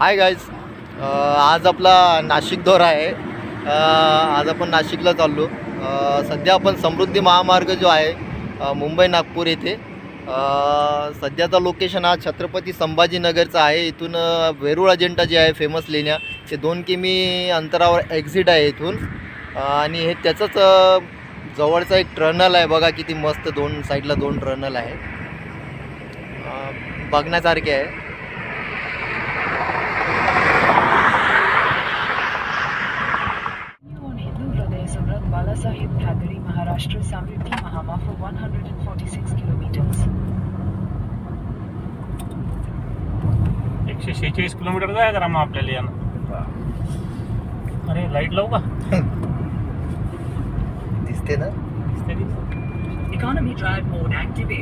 Hi guys आज आपला नाशिक दौरा आहे. आज आपण नाशिकला चाललो. सध्या आपण समृद्धी महामार्ग जो आहे मुंबई नागपूर येथे. सध्याचा लोकेशन हा छत्रपती संभाजीनगरचा आहे. इथून वेरूळ अजिंठा जे आहे फेमस लेण्या ते दोन किमी अंतरावर एक्झिट आहे इथून. आणि हे त्याचंच जवळचा एक टर्नल आहे. बघा किती मस्त दोन साईडला दोन टर्नल आहे. बघण्यासारखे आहे. Samrat Balasaheb Thakare Maharashtra Samriddhi Mahama for 146 kilometers. एकशे शेहेचाळीस किलोमीटर जायचं रामा आपल्याला यानं अरे लाइट लावू का दिसते ना दिसते? Economy drive mode activated.